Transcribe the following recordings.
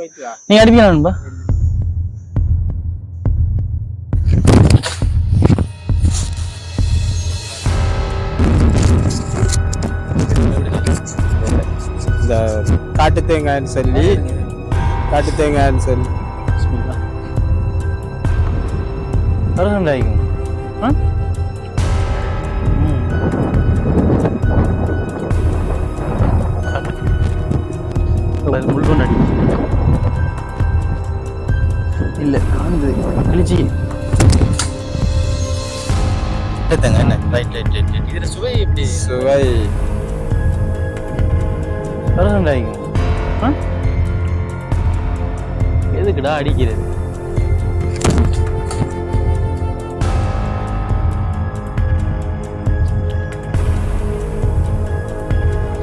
நீங்க அடிப்பீங்களா நண்பா? இந்த காட்டு தேங்காய்னு சொல்லி காட்டு தேங்காய்னு சொல்லி. பிஸ்மில்லா. கருகண்டாயிக்கும் ஆ முள்ளும் அடி இல்ல காந்து கிழிச்சி என்ன ரைட் ரைட் ரைட் ரைட் இதுல சுவை எப்படி? சுவை. கருகண்டாயிக்கும் ஆ? எதுக்குடா அடிக்கிறது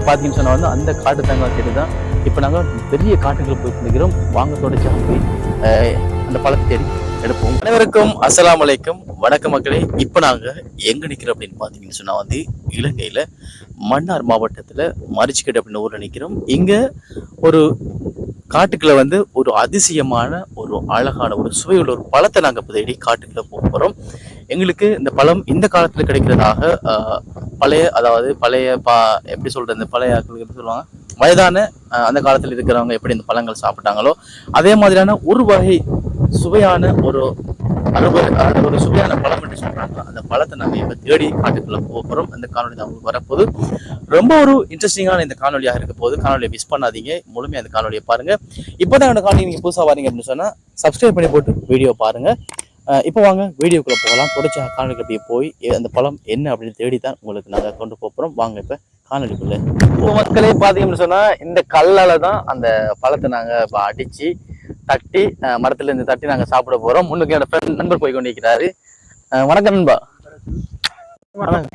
பார்த்தீங்கன்னு சொன்னா வந்து அந்த காட்டு தேங்காய் செடி தான். இப்போ நாங்கள் பெரிய காட்டுக்குள்ள போய் கொண்டிருக்கிறோம். வாங்க தொடச்சா போய் அந்த பழத்தை தேடி எடுப்போம். அனைவருக்கும் அஸ்லாம் அலைக்கும். வணக்க மக்களே. இப்போ நாங்கள் எங்கே நிற்கிறோம் அப்படின்னு பார்த்தீங்கன்னு சொன்னால் வந்து இலங்கையில் மன்னார் மாவட்டத்தில் மறிச்சிக்கிட்டு அப்படின்னு ஊரில் நிற்கிறோம் இங்கே ஒரு காட்டுக்குள்ள வந்து ஒரு அதிசயமான ஒரு அழகான ஒரு சுவையுள்ள ஒரு பழத்தை நாங்கள் புதையடி தேடி காட்டுக்குள்ள போக போகிறோம் எங்களுக்கு இந்த பழம் இந்த காலத்தில் கிடைக்கிறதாக பழைய அதாவது பழைய பா எப்படி சொல்கிறது இந்த பழைய எப்படி சொல்லுவாங்க வயதான அந்த காலத்தில் இருக்கிறவங்க எப்படி இந்த பழங்கள் சாப்பிட்டாங்களோ அதே மாதிரியான ஒரு வகை சுவையான ஒரு அறுவை ஒரு சுவையான பழம் என்று சொல்றாங்க. அந்த பழத்தை நாங்கள் இப்போ தேடி காட்டுக்குள்ள போக போகிறோம் அந்த காணொலி தான் உங்களுக்கு வரப்போகுது. ரொம்ப ஒரு இன்ட்ரெஸ்டிங்கான இந்த காணொலியாக இருக்க போது காணொலியை மிஸ் பண்ணாதீங்க. முழுமையாக அந்த காணொலியை பாருங்க. இப்போதான் இந்த காணொலி நீங்கள் புதுசாக வரீங்க அப்படின்னு சொன்னால் சப்ஸ்கிரைப் பண்ணி போட்டு வீடியோ பாருங்க. இப்போ வாங்க வீடியோக்குள்ள போகலாம். தொடர்ச்சி காணொலிக்கு போய் அந்த பழம் என்ன அப்படின்னு தேடி தான் உங்களுக்கு நாங்கள் கொண்டு போகிறோம் வாங்க இப்போ காணொலிக்குள்ள இப்போ மக்களே பார்த்தீங்கன்னு சொன்னால் இந்த கல்லால் தான் அந்த பழத்தை நாங்கள் இப்போ அடித்து தட்டி மரத்துல இருந்து தட்டி நாங்கள் சாப்பிட போகிறோம் முன்னுக்கு என்னோட ஃப்ரெண்ட் நண்பர் போய் கொண்டிருக்கிறாரு. அஹ் வணக்கம் நண்பா. வணக்கம்.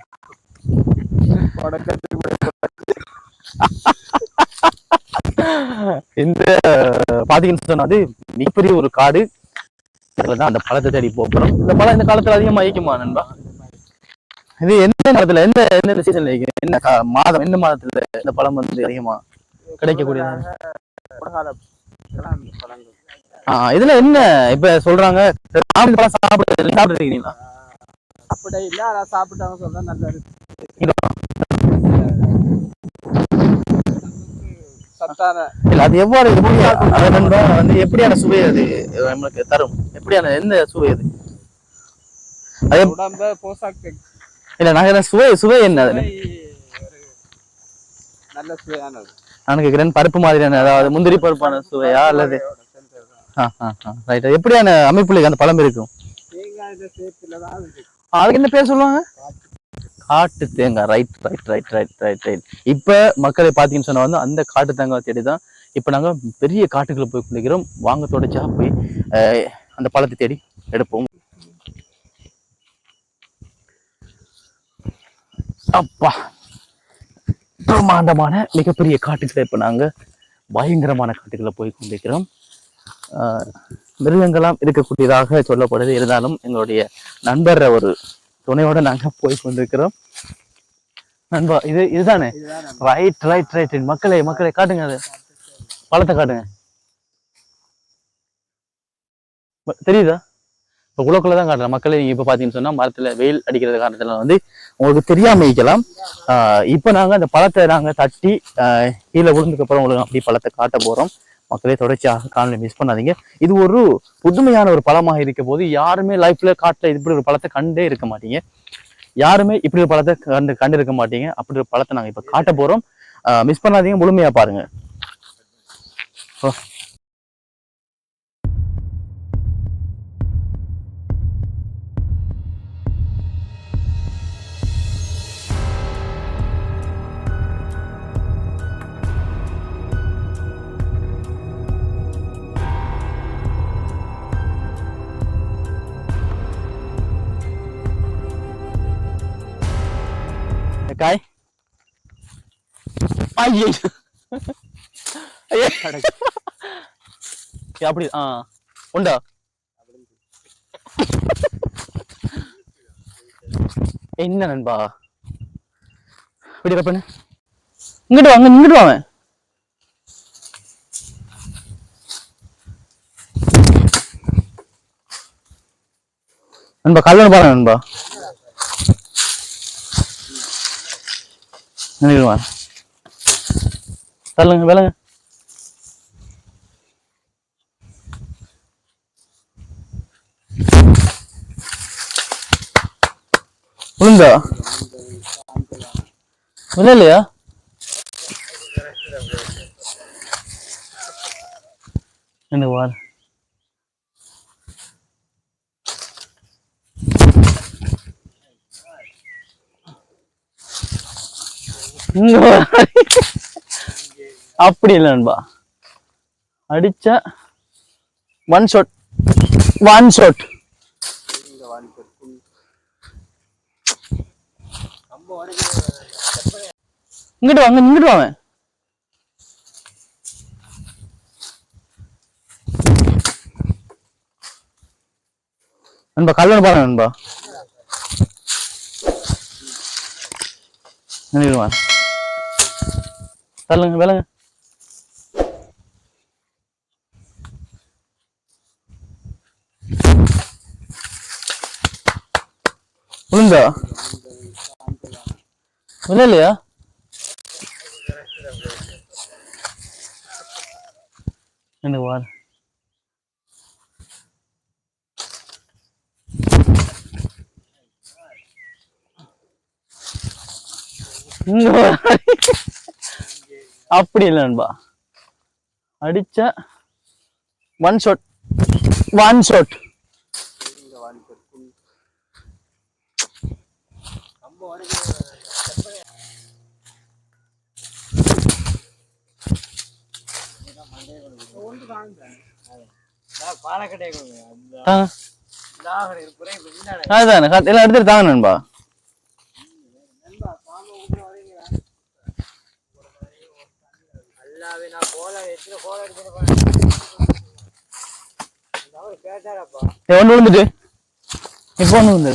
இந்த பாத்தீங்கன்னு சொன்னா அது மிகப்பெரிய ஒரு காடு. அதுலதான் அந்த பழத்தை தேடி போறோம். இந்த பழம் இந்த காலத்துல அதிகமா ஈக்குமா நண்பா? இது எந்த நேரத்துல எந்த எந்த சீசன்ல ஈக்கும் என்ன மாதம் எந்த மாதத்துல இந்த பழம் வந்து அதிகமா கிடைக்கக்கூடிய பழங்கள் ஆஹ் இதுல என்ன இப்ப சொல்றாங்க பழம் சாப்பிடுறது சாப்பிடுறீங்களா அப்படி இல்லை அதை சாப்பிட்டவங்க சொல்ல நல்லா இருக்கு இல்ல அது எவ்வாறு நண்பா வந்து எப்படியான சுவை அது? நம்மளுக்கு தரும். எப்படியான எந்த சுவை அது? அது இல்ல நாங்க என்ன சுவை சுவை என்ன அதுல நல்ல சுவையானது. நான் கேக்குறேன் பருப்பு மாதிரியான அதாவது முந்திரி பருப்பான சுவையா அல்லது ரைட் எப்படியான அமைப்புல அந்த பழம் இருக்கும்? அதுக்கு என்ன பேர் சொல்லுவாங்க? காட்டு தேங்காய் right right right right right right இப்ப மக்களை பார்த்தீங்கன்னு சொன்ன வந்து அந்த காட்டு தேங்காய் தேடி தான் இப்ப நாங்க பெரிய காட்டுக்குள்ள போய் குளிக்கிறோம். வாங்க தொடச்சா போய் அஹ், அந்த பழத்தை தேடி எடுப்போம். அப்பா பிரம்மாண்டமான மிகப்பெரிய காட்டுக்குள்ள இப்ப நாங்க பயங்கரமான காட்டுக்குள்ள போய் கொண்டிருக்கிறோம் ஆஹ், மிருகங்களாம் இருக்கக்கூடியதாக சொல்லப்படுது. இருந்தாலும் எங்களுடைய நண்பர் ஒரு துணையோட நாங்க போய் கொண்டிருக்கிறோம் நண்பா இது இதுதானே? ரைட் ரைட் ரைட் மக்களே மக்களே காட்டுங்க அது. பழத்தை காட்டுங்க. தெரியுதா? இப்போ உலக்குள்ள தான் காட்டுறேன் மக்களே நீங்க இப்ப பாத்தீங்கன்னு சொன்னா மரத்துல வெயில் அடிக்கிறது காரணத்துல வந்து உங்களுக்கு தெரியாம இருக்கலாம். ஆஹ் இப்ப நாங்க அந்த பழத்தை நாங்க தட்டி கீழே விழுந்ததுக்கு அப்புறம் உங்களுக்கு அப்படி பழத்தை காட்ட போறோம். மக்களே தொடர்ச்சியாக காணொலி மிஸ் பண்ணாதீங்க. இது ஒரு புதுமையான ஒரு பழமாக இருக்க போது யாருமே லைஃப்ல காட்டில் இப்படி ஒரு பழத்தை கண்டே இருக்க மாட்டீங்க. யாருமே இப்படி ஒரு பழத்தை கண்டு கண்டு இருக்க மாட்டீங்க. அப்படி ஒரு பழத்தை நாங்க இப்ப காட்ட போறோம். மிஸ் பண்ணாதீங்க முழுமையா பாருங்க. அப்படி ஆ. உண்டா? என்ன நண்பா? விடுற பண்ணு இங்கிட்டு வாங்க இங்கிட்டு வாங்க நண்பா கல்லு பாருங்க நண்பா. நினைக்கிறேன் தள்ளுங்க விலங்க விழுந்தா விழலையா என்ன வார் இங்க அப்படி இல்லை நண்பா. அடிச்ச ஒன் ஷாட் ஒன் ஷாட் இங்கிட்டு வாங்க இங்கிட்டு வாங்க நண்பா கல்யாணம் பாருங்க நண்பா. நினைக்கிறேன் தள்ளுங்க விலங்க. விழுந்தா விழலையா என்ன வார் அப்படி இல்லை நண்பா அடிச்ச ஒன் ஷாட் ஒன் ஷாட் இந்த வாலிபர் புல். கம்பு உடைக்கிறது. ஒன்று காணுங்க. நான் பாலக்கட்டை கொடுங்க. அந்த தாங்க லாகரை இருக்கிறேன். இப்ப பின்னாடி. அதுதானே எல்லாம் எடுத்துட்டு தாங்க நண்பா. நண்பா, பாம்பு உள்ள வரீங்களா? அல்லாவே நான் கோல எத்தனை கோல எடுத்துட்டு போறேன் அவர் கேட்டாரப்பா ஏ, ஒண்ணு விழுந்துட்டு இப்போ ஒண்ணு விழுந்து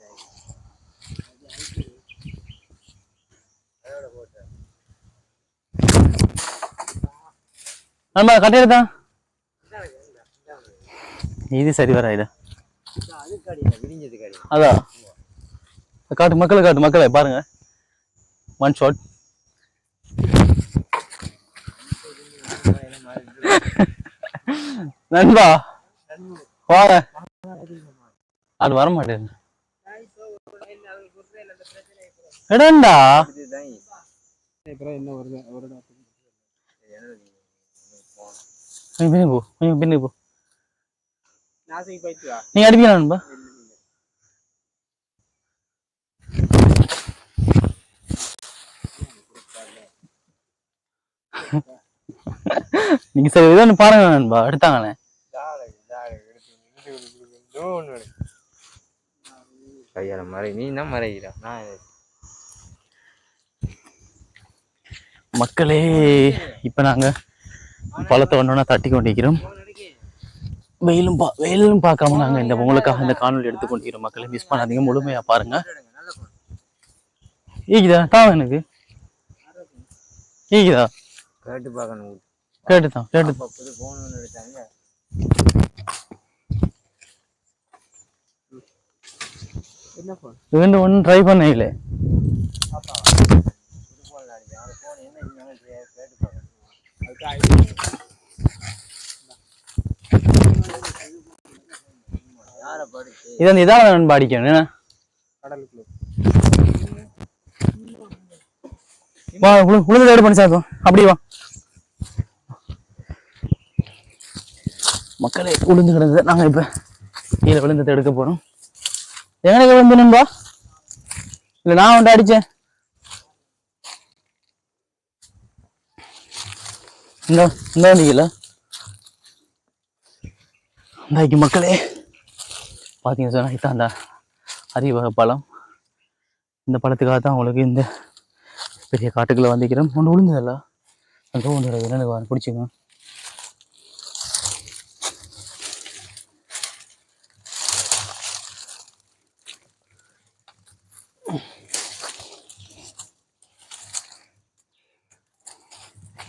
நண்பா கட்டை இது சரி வராது அதான் காட்டு மக்களை காட்டு மக்களை பாருங்க. ஒன் ஷாட் நண்பா வாங்க. அது வர மாட்டேன் என்ன வருது? கொஞ்சம் பின்னுக்கு போ கொஞ்சம் பின்னுக்கு போ போயிட்டு வா நீங்க அடிப்பீங்களா நண்பா நீங்க சரி ஏதோ ஒன்று பாருங்க நண்பா எடுத்தாங்களே கையால மறை நீ தான் மறைகிறா நான் மக்களே இப்ப நாங்க பழத்தை ஒன்றா தட்டி கொண்டிருக்கிறோம். வெயிலும் பா வெயிலும் பார்க்காம நாங்க இந்த உங்களுக்காக இந்த காணொலி எடுத்து கொண்டிருக்கிறோம் மக்களே மிஸ் பண்ணாதீங்க. முழுமையா பாருங்க. ஈக்குதா தான் எனக்கு. ஈக்குதா கேட்டு. பார்க்கணும் கேட்டுதான் கேட்டு என்ன ஒன்றும் ட்ரை பண்ணல புது ஃபோனில் அடிச்சேன் அந்த ஃபோன் என்ன இருந்தாலும் கேட்டு பார்க்கணும் அதுக்கு யாரை படிச்சு இது வந்து இதால நண்பா அடிக்கணும் என்ன? கடலுக்குள்ள வா உளுந்து எடு பண்ணி சாப்பிடும் அப்படி வா. மக்களே உளுந்து கிடந்தது. நாங்க இப்ப கீழே விழுந்ததை எடுக்க போறோம். எங்க விழுந்து நண்பா இல்ல நான் வந்து அடிச்சேன். இந்த இந்த வண்டிக்கல இந்தாக்கி மக்களே. பார்த்தீங்க சொன்னா அந்த அரிவகை பழம். இந்த பழத்துக்காக தான் உங்களுக்கு இந்த பெரிய காட்டுக்குள்ளே வந்திக்கிறோம் ஒன்று விழுந்ததில்ல அங்கே ஒன்று எனக்கு பிடிச்சிங்க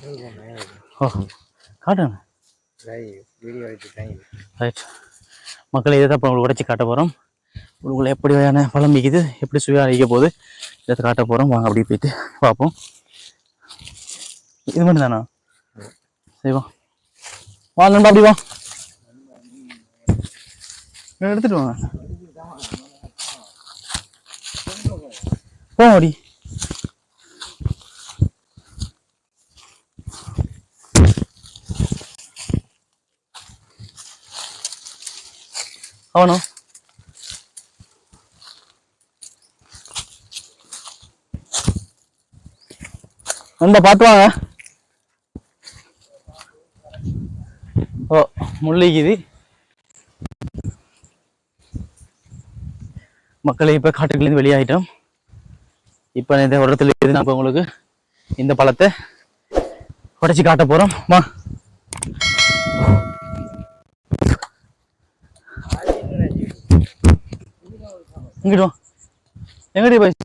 ஓ காட்டுங்க. ரைட் மக்களை இதை தான் இப்போ உங்களுக்கு உடைச்சி காட்ட போகிறோம் உங்களுக்கு எப்படி வகையான பழம் விற்கிது எப்படி சுவையாக அழிக்க போகுது இதை காட்ட போகிறோம் வாங்க அப்படியே போயிட்டு பார்ப்போம். இது மட்டும் தானா சரிவா வா நண்பா அப்படி வா. எடுத்துட்டு வாங்க. போடி அப்படி அவனோ? நண்பா பார்த்து வாங்க. ஓ முள்ளிக்குது. மக்களை இப்போ காட்டுக்குள்ளேருந்து வெளியாகிட்டோம் இப்போ இந்த இடத்துல இருந்து நம்ம உங்களுக்கு இந்த பழத்தை உடைச்சி காட்ட போகிறோம் வா. இங்கிட்டு வா. எங்கடி போய்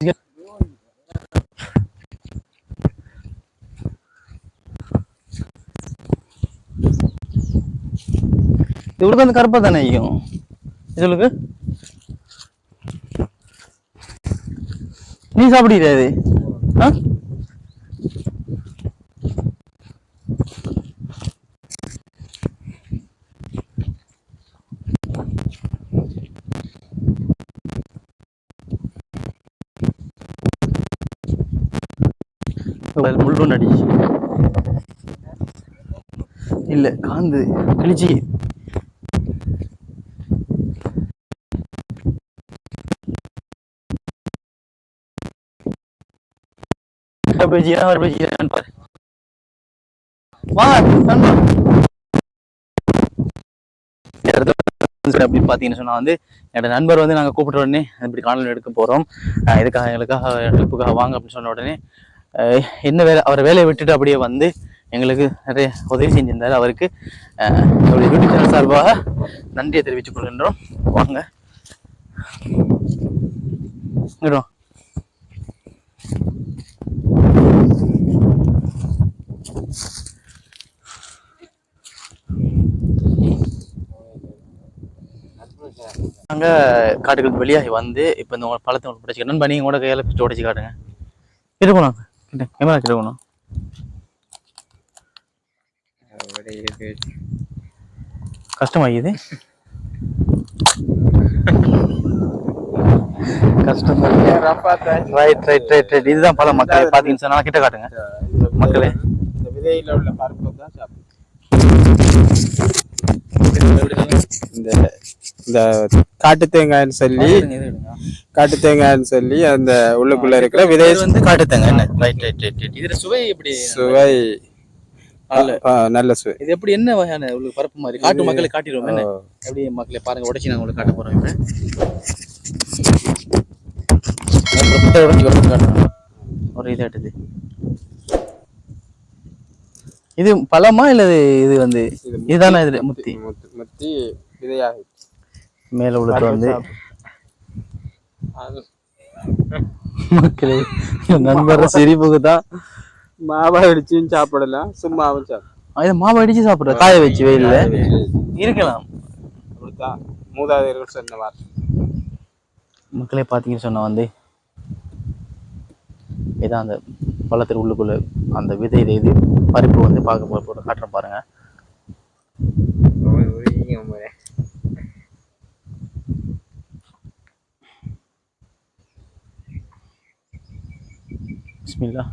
இவளுக்கு வந்து கருப்பா தானே ஐயும் இதுகளுக்கு நீ சாப்பிடுறியா இது? ஆ? முள்ளு அடிச்சு இல்ல காந்து. கிழிச்சி. பேஜியா ஒரு பேஜியா பாரு வா நண்பா அப்படின்னு பார்த்தீங்கன்னு சொன்னா வந்து என்னோட நண்பர் வந்து நாங்கள் கூப்பிட்ட உடனே இப்படி காணொலி எடுக்க போகிறோம் இதுக்காக எங்களுக்காக ஹெல்ப்புக்காக வாங்க அப்படின்னு சொன்ன உடனே என்ன வேலை அவர் வேலையை விட்டுட்டு அப்படியே வந்து எங்களுக்கு நிறைய உதவி செஞ்சிருந்தார். அவருக்கு அஹ், யூடியூப் சேனல் சார்பாக நன்றியை தெரிவித்துக் கொள்கின்றோம். வாங்க. இங்கிட்டு வா. நாங்க காட்டுக்கு வெளியாகி வந்து இப்போ இந்த பழத்தை உங்களுக்கு பிடிச்சிக்க நண்பா நீங்க கூட கையால பிடிச்சி உடைச்சு காட்டுங்க கிட்ட கேமரா கிட்ட போகணும். கஷ்டமாகிது கஷ்டம் ரைட் ரைட் ரைட் ரைட் இதுதான் பழம் மக்களே. பார்த்தீங்கன்னு சொன்னா கிட்ட காட்டுங்க. மக்களே. இந்த விதையில உள்ள பருப்பு தான் சாப்பிடும் இந்த இந்த காட்டு தேங்காய்னு சொல்லி காட்டு தேங்காய்னு சொல்லி அந்த உள்ளுக்குள்ள இருக்கிற விதை வந்து காட்டுத்தாங்க என்ன? ரைட் ரைட் ரைட் ரைட் இதுல சுவை எப்படி? சுவை. நல்ல. சுவை. இது எப்படி என்ன வகையான உங்களுக்கு பரப்பு மாதிரி? காட்டு மக்களை காட்டிடுவோம் எப்படி மக்களை பாருங்க உடைச்சி நாங்க உங்களுக்கு காட்ட போறோம் இப்ப. உடைச்சி உடைச்சு காட்டுறோம். ஒரு இது எடுத்து இது பழமா இல்ல இது வந்து இது இதுதானே இது முத்தி? முத்தி முத்தி விதையாகி மேல உள்ளது வந்து மக்களே நண்பர் சிரிப்புக்கு தான். மாவா அடிச்சும் சாப்பிடலாம் சும்மாவும் சாப்பிடலாம் இது மாவு அடிச்சு சாப்பிடுற? காய வச்சு வெயில்ல? இருக்கலாம். அப்படித்தான். மூதாதையர்கள் சொன்ன வார்த்தை. மக்களே பார்த்தீங்கன்னு சொன்னா வந்து இதான் அந்த பழத்தில் உள்ளுக்குள்ள அந்த விதை இது இது. பருப்பு வந்து பார்க்க போற போற காட்டுறேன் பிஸ்மில்லா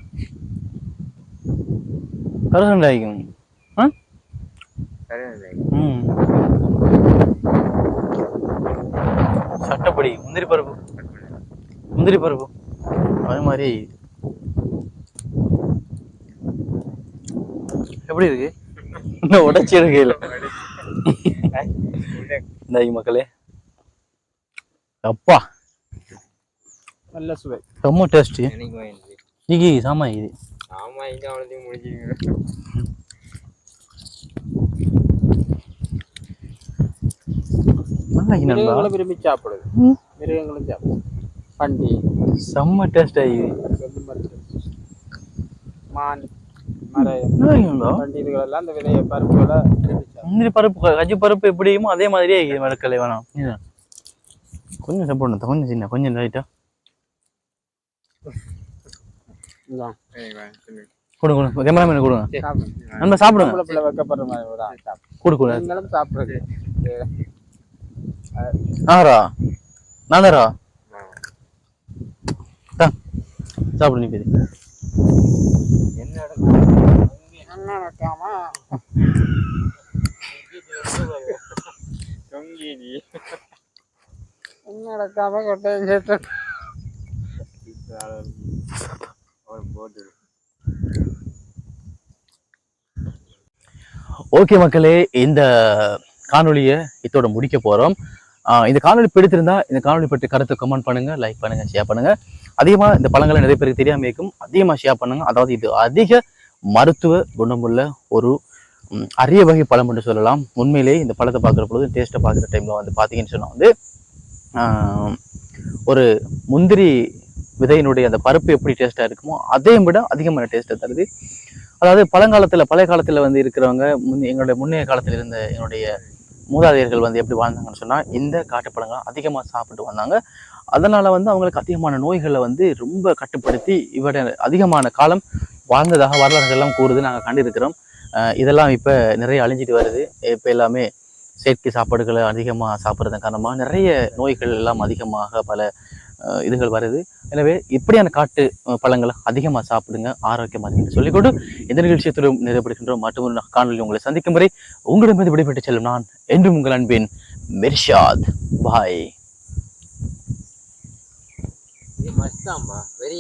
கருசண்டாய்க்கும் ஆ ம் சட்டப்படி. முந்திரி பருப்பு. முந்திரி பருப்பு. அது மாதிரி. எப்படி இருக்கு? இன்னும் உடைச்சி எடுக்கையில் இந்த மக்களே. அப்பா. நல்ல சுவை. ரொம்ப டேஸ்டி எனக்கு வேண்டி இது சாமா இது. ஆமா இங்க அவ்வளோத்தையும் மிருகங்களும் விரும்பி சாப்பிடுது. மிருகங்களும் சாப்பிடுது. பண்டி செம்ம டேஸ்ட் ஆகி சொல்லு மருந்து. மான். முந்திரி பருப்பு கஜி பருப்பு எப்படியுமோ அதே மாதிரியே மரக்கலை வேணாம். கொஞ்சம் சாப்பிடணும் கொஞ்சம் சின்ன கொஞ்சம் லைட்டா கொடுங்க கொடுங்க கேமராமேன் கொடுங்க சாப்பிடுங்க. பிள்ளை வைக்கப்படுற மாதிரி ஒரு. கொடு கொடு. நீங்களும் சாப்பிடுறது. ஆறா நானரா? தான் சாப்பிடு நீ பேரு என்ன என்ன நடக்காம? தொங்கிடி. என்ன நடக்காம கொட்டையும் சேர்த்து போட்டு ஓகே மக்களே இந்த காணொலியை இதோட முடிக்க போறோம். ஆஹ் இந்த காணொளி பிடித்திருந்தா இந்த காணொளி பற்றி கருத்து கமெண்ட் பண்ணுங்க லைக் பண்ணுங்க ஷேர் பண்ணுங்க. அதிகமாக இந்த பழங்களை நிறைய பேருக்கு தெரியாம இருக்கும் அதிகமா ஷேர் பண்ணுங்க. அதாவது இது அதிக மருத்துவ குணமுள்ள ஒரு அரிய வகை பழம் என்று சொல்லலாம். உண்மையிலேயே இந்த பழத்தை பார்க்குற பொழுது டேஸ்ட்டை பார்க்குற டைமில் வந்து பார்த்தீங்கன்னு சொன்னால் வந்து ஆஹ், ஒரு முந்திரி விதையினுடைய அந்த பருப்பு எப்படி டேஸ்ட்டாக இருக்குமோ அதையும் விட அதிகமான டேஸ்ட்டை தருது. அதாவது பழங்காலத்தில் பழைய காலத்தில் வந்து இருக்கிறவங்க முன் எங்களுடைய முன்னைய காலத்தில் இருந்த என்னுடைய மூதாதையர்கள் வந்து எப்படி வாழ்ந்தாங்கன்னு சொன்னால் இந்த காட்டுப்பழங்களை அதிகமாக சாப்பிட்டு வந்தாங்க. அதனால் வந்து அவங்களுக்கு அதிகமான நோய்களை வந்து ரொம்ப கட்டுப்படுத்தி இவட அதிகமான காலம் வாழ்ந்ததாக வரலாறுகள் எல்லாம் கூறுது நாங்கள் கண்டிருக்கிறோம். இதெல்லாம் இப்போ நிறைய அழிஞ்சிட்டு வருது. இப்போ எல்லாமே செயற்கை சாப்பாடுகளை அதிகமாக சாப்பிட்றதன் காரணமாக நிறைய நோய்கள் எல்லாம் அதிகமாக பல இதுகள் வருது. எனவே இப்படியான காட்டு பழங்களை அதிகமாக சாப்பிடுங்க ஆரோக்கியமாக என்று சொல்லிக்கொண்டு இந்த நிகழ்ச்சியத்துடன் நிறைவேறுகின்றோம் மற்றும் காணொலி உங்களை சந்திக்கும் வரை உங்களிடமிருந்து விடைபெற்று செல்லும் நான் என்றும் உங்கள் அன்பின் மிர்ஷாத். பாய். மஸ்தாம்பா வெரி